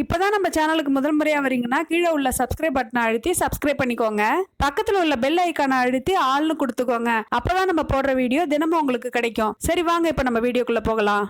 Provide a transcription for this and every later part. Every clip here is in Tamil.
இப்போ தான் நம்ம சேனலுக்கு முதல் முறையாக வரீங்கன்னா கீழே உள்ள சப்ஸ்கிரைப் பட்டனை அழுத்தி சப்ஸ்கிரைப் பண்ணிக்கோங்க. பக்கத்தில் உள்ள பெல் ஐக்கானை அழுத்தி ஆள்னு கொடுத்துக்கோங்க. அப்பதான் நம்ம போடுற வீடியோ தினமும் உங்களுக்கு கிடைக்கும். சரி வாங்க இப்போ நம்ம வீடியோக்குள்ளே போகலாம்.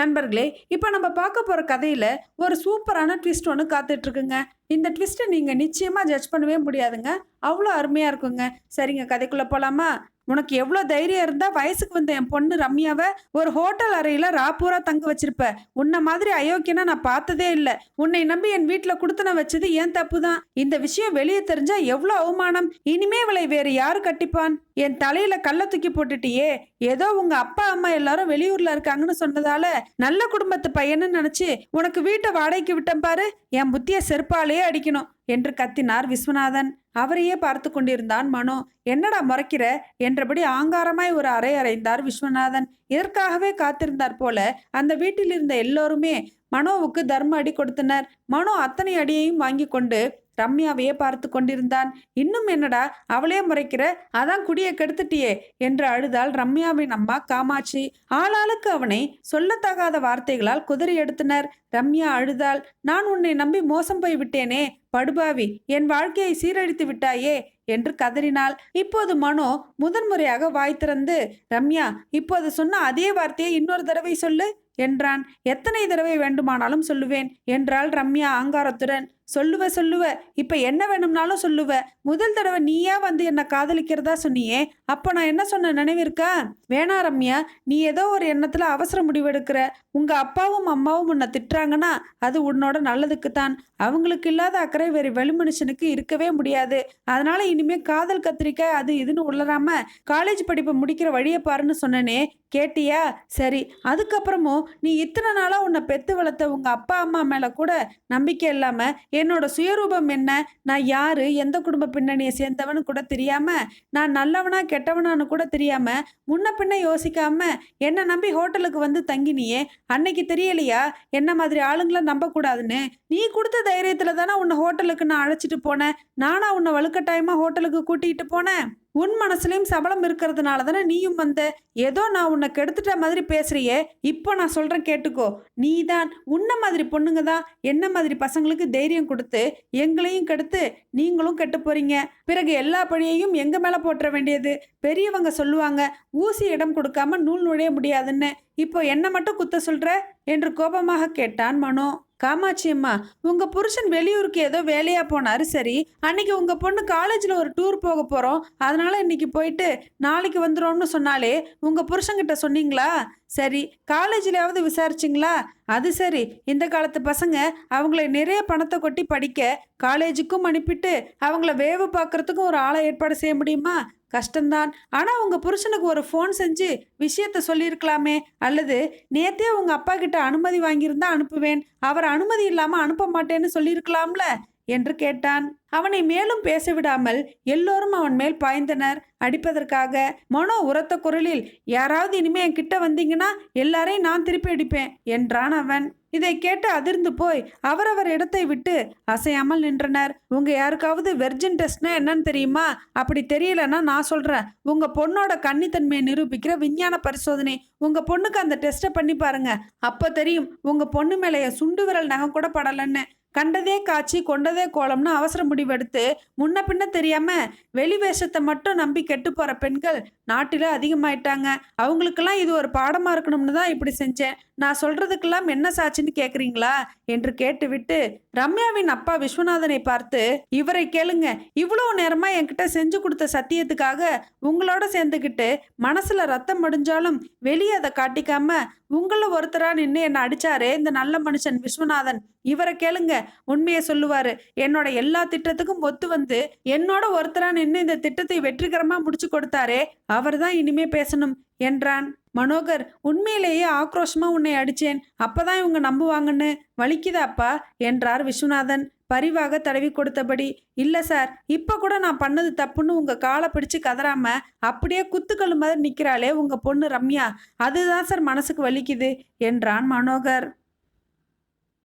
நண்பர்களே இப்போ நம்ம பார்க்க போகிற கதையில் ஒரு சூப்பரான ட்விஸ்ட் ஒன்று காத்துட்ருக்குங்க. இந்த ட்விஸ்ட்டை நீங்கள் நிச்சயமாக ஜட்ஜ் பண்ணவே முடியாதுங்க. அவ்வளோ அருமையாக இருக்குங்க. சரிங்க கதைக்குள்ளே போகலாமா உனக்கு எவ்வளோ தைரியம் இருந்தால் வயசுக்கு வந்த என் பொண்ணு ரம்யாவை ஒரு ஹோட்டல் அறையில் ராப்பூரா தங்க வச்சிருப்ப. உன்னை மாதிரி அயோக்கியனா நான் பார்த்ததே இல்லை. உன்னை நம்பி என் வீட்டில் கொடுத்தன வச்சது ஏன் தப்பு தான் இந்த விஷயம் வெளியே தெரிஞ்சா எவ்வளோ அவமானம். இனிமே இவளை வேறு யாரு கட்டிப்பான்? என் தலையில கல்ல தூக்கி போட்டுட்டியே. ஏதோ உங்க அப்பா அம்மா எல்லாரும் வெளியூர்ல இருக்காங்கன்னு சொன்னதால நல்ல குடும்பத்து பையன்னு நினைச்சு உனக்கு வீட்டை வாடகைக்கு விட்டேன் பாரு. என் புத்திய செருப்பாலேயே அடிக்கணும் என்று கத்தினார் விஸ்வநாதன். அவரையே பார்த்து கொண்டிருந்தான் மனோ. என்னடா முறைக்கிற? என்றபடி ஆங்காரமாய் ஒரு அறை அறைந்தார் விஸ்வநாதன். இதற்காகவே காத்திருந்தார் போல அந்த வீட்டில் இருந்த எல்லோருமே மனோவுக்கு தர்ம அடி கொடுத்தனர். மனோ அத்தனை அடியையும் வாங்கி கொண்டு ரம்யாவையே பார்த்து கொண்டிருந்தான். இன்னும் என்னடா? அவளே முறைக்கிற? அதான் குடியை கெடுத்துட்டியே என்று அழுதாள் ரம்யாவின் அம்மா காமாட்சி. ஆளாளுக்கு அவனை சொல்லத்தகாத வார்த்தைகளால் குதிரை எடுத்தனர் ரம்யா அழுதாள். நான் உன்னை நம்பி மோசம் போய் விட்டேனே படுபாவி என் வாழ்க்கையை சீரழித்து விட்டாயே என்று கதறினாள். இப்போது மனோ முதன்முறையாக வாய் திறந்து ரம்யா இப்போது சொன்ன அதே வார்த்தையை இன்னொரு தடவை சொல்லு என்றான். எத்தனை தடவை வேண்டுமானாலும் சொல்லுவேன் என்றாள் ரம்யா ஆங்காரத்துடன் சொல்லுவ சொல்லுவ இப்ப என்ன வேணும்னாலும் சொல்லுவ. முதல் தடவை நீயா வந்து என்ன காதலிக்கிறதா சொன்னியே அப்ப நான் என்ன சொன்ன நினைவிருக்கா? வேணா ரம்யா நீ ஏதோ ஒரு எண்ணத்துல அவசர முடிவெடுக்கிற. உங்க அப்பாவும் அம்மாவும் உன்னை திட்டுறாங்கன்னா அது உன்னோட நல்லதுக்கு தான் அவங்களுக்கு இல்லாத அக்கறை வேறு வெளிமனுஷனுக்கு இருக்கவே முடியாது. அதனால இனிமே காதல் கத்திரிக்காய் அது இதுன்னு உள்ளராம காலேஜ் படிப்பை முடிக்கிற வழியை பாருன்னு சொன்னனே கேட்டியா? சரி. அதுக்கப்புறமும் நீ இத்தனை நாளா உன்னை பெத்து வளர்த்த உங்க அப்பா அம்மா மேல கூட நம்பிக்கை இல்லாம என்னோட சுயரூபம் என்ன? நான் யாரு? எந்த குடும்ப பின்னணியை சேர்ந்தவனு கூட தெரியாம நான் நல்லவனா கெட்டவனான்னு கூட தெரியாம முன்ன பின்ன யோசிக்காம என்னை நம்பி ஹோட்டலுக்கு வந்து தங்கினியே. அன்னைக்கு தெரியலையா? என்ன மாதிரி ஆளுங்களை நம்பக்கூடாதுன்னு. நீ கொடுத்த தைரியத்துல தானே உன்னை ஹோட்டலுக்கு நான் அழைச்சிட்டு போனேன். நானா உன்னை வலுக்கட்டாயமா ஹோட்டலுக்கு கூட்டிகிட்டு போனேன். உன் மனசுலையும் சபலம் இருக்கிறதுனால தானே நீயும் வந்த. ஏதோ நான் உன்னை கெடுத்துட்ட மாதிரி பேசுறியே. இப்போ நான் சொல்கிறேன் கேட்டுக்கோ. நீ தான் உன்ன மாதிரி பொண்ணுங்க தான் என்ன மாதிரி பசங்களுக்கு தைரியம் கொடுத்து எங்களையும் கெடுத்து நீங்களும் கெட்டு போறீங்க. பிறகு எல்லா பழியையும் எங்கள் மேலே போட்டுற வேண்டியது? பெரியவங்க சொல்லுவாங்க ஊசி இடம் கொடுக்காம நூல் நுழைய முடியாதுன்னு. இப்போ என்ன மட்டும் குத்த சொல்கிற என்று கோபமாக கேட்டான் மனோ. காமாட்சி அம்மா உங்கள் புருஷன் வெளியூருக்கு ஏதோ வேலையாக போனாரு சரி. அன்னைக்கு உங்கள் பொண்ணு காலேஜில் ஒரு டூர் போக போகிறோம் அதனால் இன்னைக்கு போயிட்டு நாளைக்கு வந்துடும்னு சொன்னாலே உங்கள் புருஷன்கிட்ட சொன்னீங்களா? சரி காலேஜிலாவது விசாரிச்சிங்களா? அது சரி. இந்த காலத்து பசங்க அவங்கள நிறைய பணத்தை கொட்டி படிக்க காலேஜுக்கும் அனுப்பிட்டு அவங்கள வேவு பார்க்குறதுக்கும் ஒரு ஆளை ஏற்பாடு செய்ய முடியுமா? கஷ்டம்தான். ஆனால் உங்கள் புருஷனுக்கு ஒரு ஃபோன் செஞ்சு விஷயத்த சொல்லியிருக்கலாமே? அல்லது நேத்தே உங்கள் அப்பா கிட்ட அனுமதி வாங்கியிருந்தா அனுப்புவேன். அவர் அனுமதி இல்லாமல் அனுப்ப மாட்டேன்னு சொல்லியிருக்கலாம்ல? என்று கேட்டான். அவனை மேலும் பேச விடாமல் எல்லோரும் அவன் மேல் பாய்ந்தனர். அடிப்பதற்காக மனோ உரத்த குரலில் யாராவது இனிமே என் கிட்ட வந்தீங்கன்னா எல்லாரையும் நான் திருப்பி அடிப்பேன் என்றான் அவன். இதை கேட்டு அதிர்ந்து போய் அவரவர் இடத்தை விட்டு அசையாமல் நின்றனர். உங்க யாருக்காவது வெர்ஜின் டெஸ்ட்னா என்னன்னு தெரியுமா? அப்படி தெரியலன்னா நான் சொல்றேன். உங்க பொண்ணோட கன்னித்தன்மையை நிரூபிக்கிற விஞ்ஞான பரிசோதனை. உங்க பொண்ணுக்கு அந்த டெஸ்ட்டை பண்ணி பாருங்க. அப்ப தெரியும் உங்க பொண்ணு மேலேயே சுண்டு விரல் நகம் கூட படலன்னு. கண்டதே காட்சி கொண்டதே கோலம்னு அவசர முடிவெடுத்து முன்ன பின்ன தெரியாம வெளி வேஷத்தை மட்டும் நம்பி கெட்டு போற பெண்கள் நாட்டில அதிகமாயிட்டாங்க. அவங்களுக்கெல்லாம் இது ஒரு பாடமா இருக்கணும்னு தான் இப்படி செஞ்சேன். நான் சொல்றதுக்கெல்லாம் என்ன சாட்சின்னு கேக்குறீங்களா? என்று கேட்டுவிட்டு ரம்யாவின் அப்பா விஸ்வநாதனை பார்த்து இவரை கேளுங்க. இவ்வளவு நேரமா என்கிட்ட செஞ்சு கொடுத்த சத்தியத்துக்காக உங்களோட சேர்ந்துக்கிட்டு மனசுல ரத்தம் முடிஞ்சாலும் வெளியே அதை காட்டிக்காம உங்களை ஒருத்தரா நின்று என்னை அடிச்சாரே இந்த நல்ல மனுஷன் விஸ்வநாதன். இவரை கேளுங்க. உண்மையை சொல்லுவாரு. என்னோட எல்லா திட்டத்துக்கும் ஒத்து வந்து என்னோட ஒருத்தரா நின்று இந்த திட்டத்தை வெற்றிகரமா முடிச்சு கொடுத்தாரே அவர் தான் இனிமே பேசணும் என்றான். மனோகர் உண்மையிலேயே ஆக்ரோஷமா உன்னை அடிச்சேன். அப்பதான் இவங்க நம்புவாங்கன்னு. வலிக்குதாப்பா என்றார் விஸ்வநாதன். பரிவாக தடவி கொடுத்தபடி இல்ல சார் இப்ப கூட நான் பண்ணது தப்புன்னு உங்க காலை பிடிச்சு கதறாம அப்படியே குத்துக்கல்லு மாதிரி நிக்கிறாளே உங்க பொண்ணு ரம்யா. அதுதான் சார் மனசுக்கு வலிக்குது என்றான் மனோகர்.